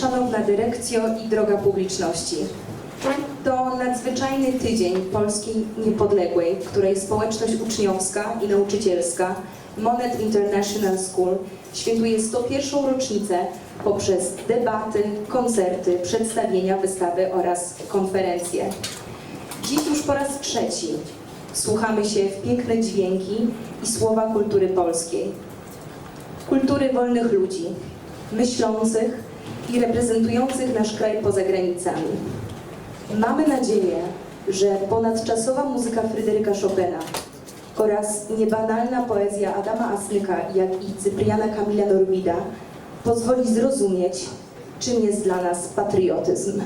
szanowna dyrekcjo i droga publiczności. To nadzwyczajny tydzień Polski Niepodległej, której społeczność uczniowska i nauczycielska Monet International School świętuje 101. rocznicę poprzez debaty, koncerty, przedstawienia, wystawy oraz konferencje. Dziś już po raz trzeci słuchamy się w piękne dźwięki i słowa kultury polskiej. Kultury wolnych ludzi, myślących i reprezentujących nasz kraj poza granicami. Mamy nadzieję, że ponadczasowa muzyka Fryderyka Chopina oraz niebanalna poezja Adama Asnyka, jak i Cypriana Kamila Normida pozwoli zrozumieć, czym jest dla nas patriotyzm.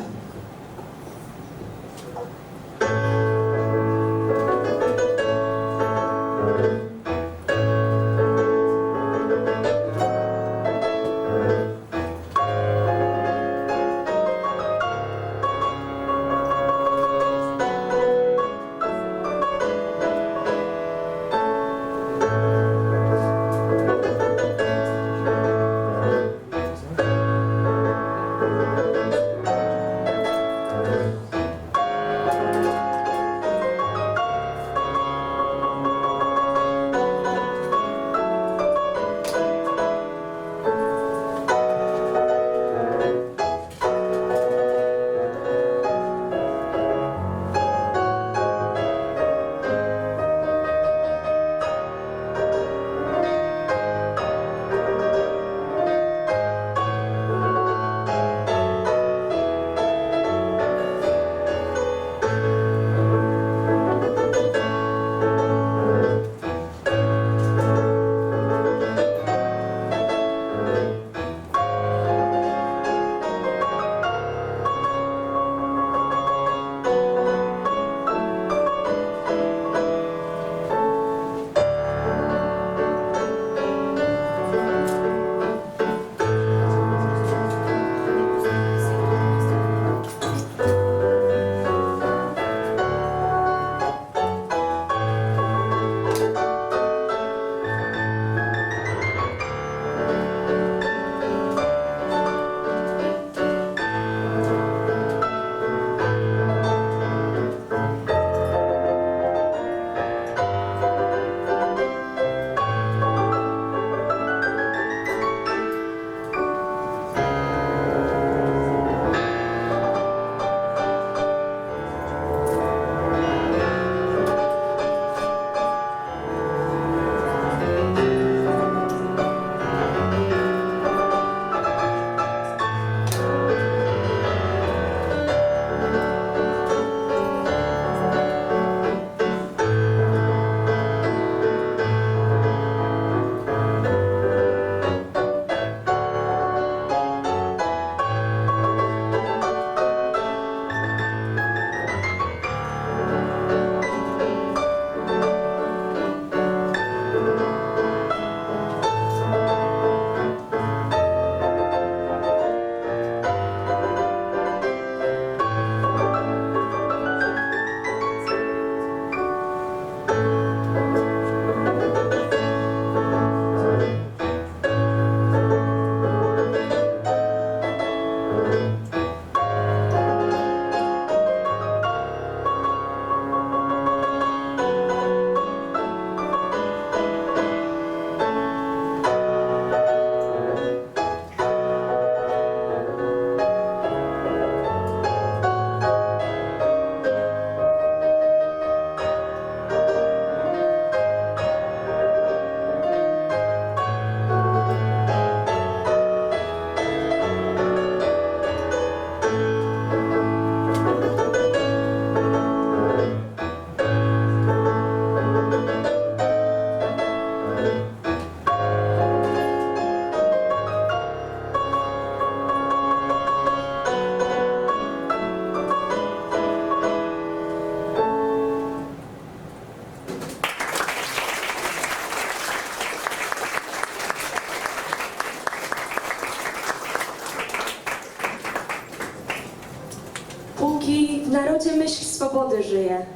Swobody żyje,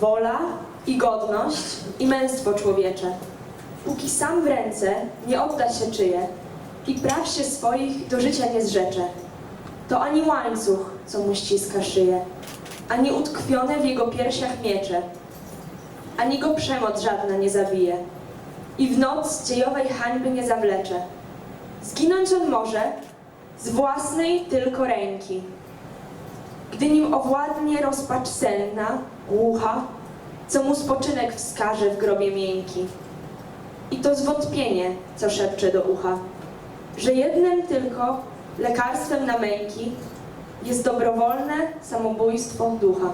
wola i godność i męstwo człowiecze. Póki sam w ręce nie odda się czyje i praw się swoich do życia nie zrzecze. To ani łańcuch, co mu ściska szyję, ani utkwione w jego piersiach miecze, ani go przemoc żadna nie zabije i w noc dziejowej hańby nie zawlecze. Zginąć on może z własnej tylko ręki, gdy nim owładnie rozpacz senna, głucha, co mu spoczynek wskaże w grobie miękki. I to zwątpienie, co szepcze do ucha, że jednym tylko lekarstwem na męki jest dobrowolne samobójstwo ducha.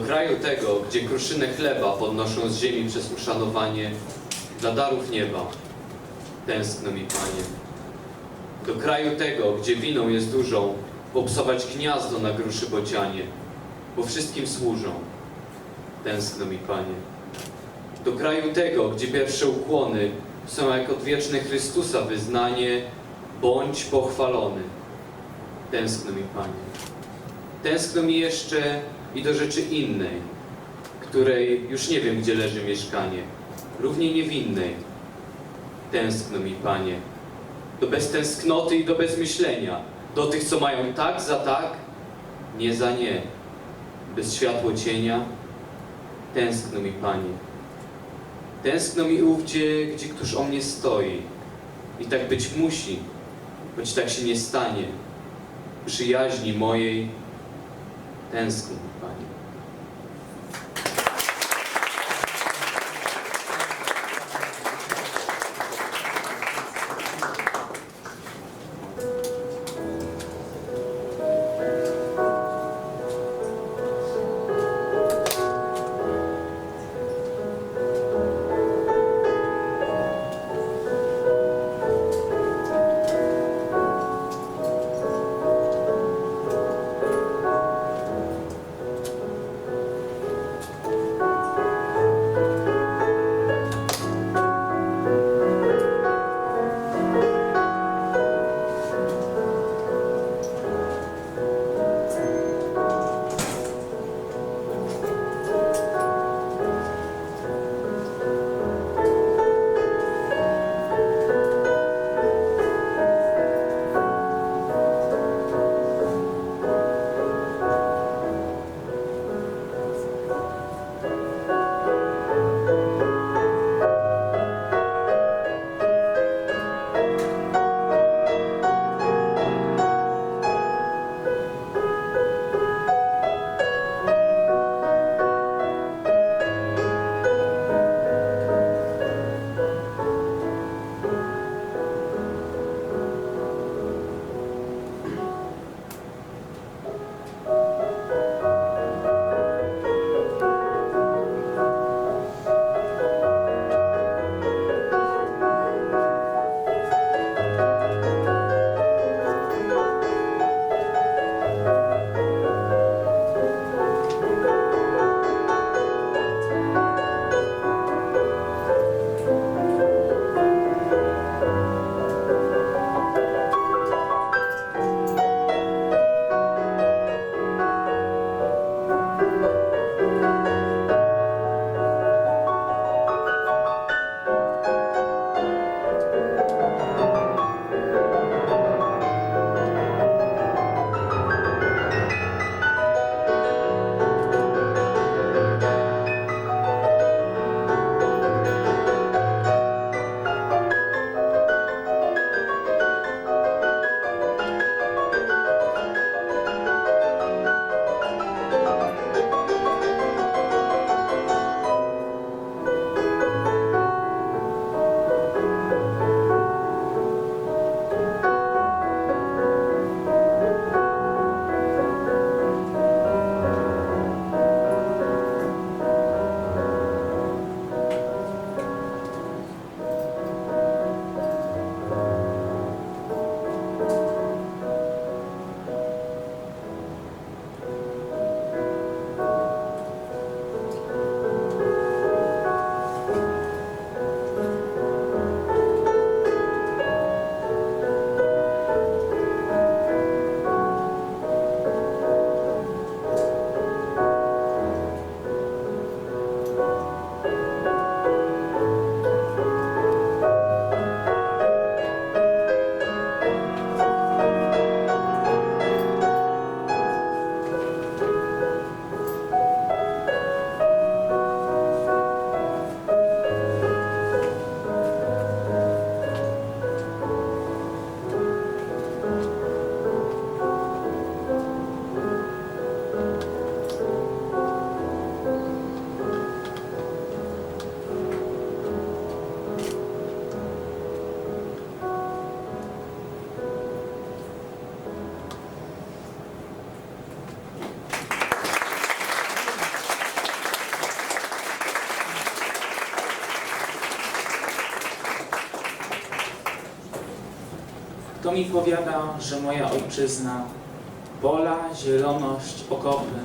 Do kraju tego, gdzie kruszynę chleba podnoszą z ziemi przez uszanowanie, dla darów nieba, tęskno mi, Panie. Do kraju tego, gdzie winą jest dużą, popsować gniazdo na gruszy bocianie, bo wszystkim służą, tęskno mi, Panie. Do kraju tego, gdzie pierwsze ukłony są jak odwieczne Chrystusa wyznanie bądź pochwalony. Tęskno mi, Panie. Tęskno mi jeszcze i do rzeczy innej, której już nie wiem, gdzie leży mieszkanie, równie niewinnej. Tęskno mi, Panie, do beztęsknoty i do bezmyślenia, do tych, co mają tak za tak, nie za nie, bez światło cienia. Tęskno mi, Panie. Tęskno mi ówdzie, gdzie któż o mnie stoi. I tak być musi, choć tak się nie stanie. Przyjaźni mojej tęskno mi, To mi powiada, że moja ojczyzna, pola, zieloność, okopy,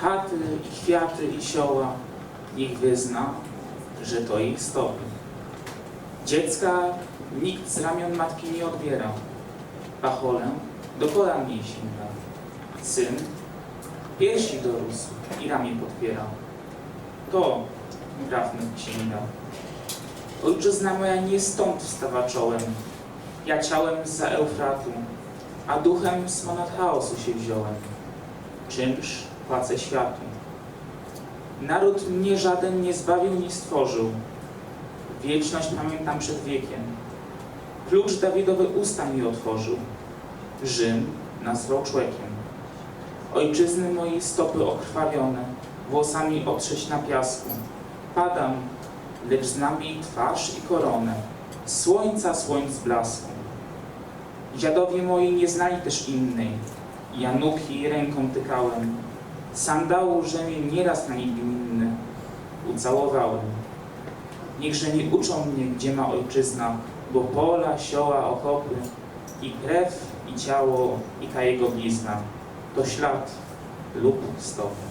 chaty, i kwiaty i sioła, ich wyzna, że to ich stopy. Dziecka nikt z ramion matki nie odbiera. Pacholę do kolan jej sięga. Syn piersi dorósł i ramię podpiera. To trafny księga. Ojczyzna moja nie stąd wstawa czołem. Ja ciałem za Eufratu, a duchem z ponad chaosu się wziąłem. Czymż płacę światu. Naród mnie żaden nie zbawił, nie stworzył. Wieczność pamiętam przed wiekiem. Klucz Dawidowy usta mi otworzył. Rzym nazwał człowiekiem. Ojczyzny mojej stopy okrwawione, włosami otrzeć na piasku. Padam, lecz znam jej twarz i koronę, słońca słońc blasku. Dziadowie moi nie znali też innej, Januki ręką tykałem, sandału rzemień nieraz na niej gminny, ucałowałem. Niechże nie uczą mnie, gdzie ma ojczyzna, bo pola, sioła, okopy i krew, i ciało, i ta jego blizna, to ślad lub stop.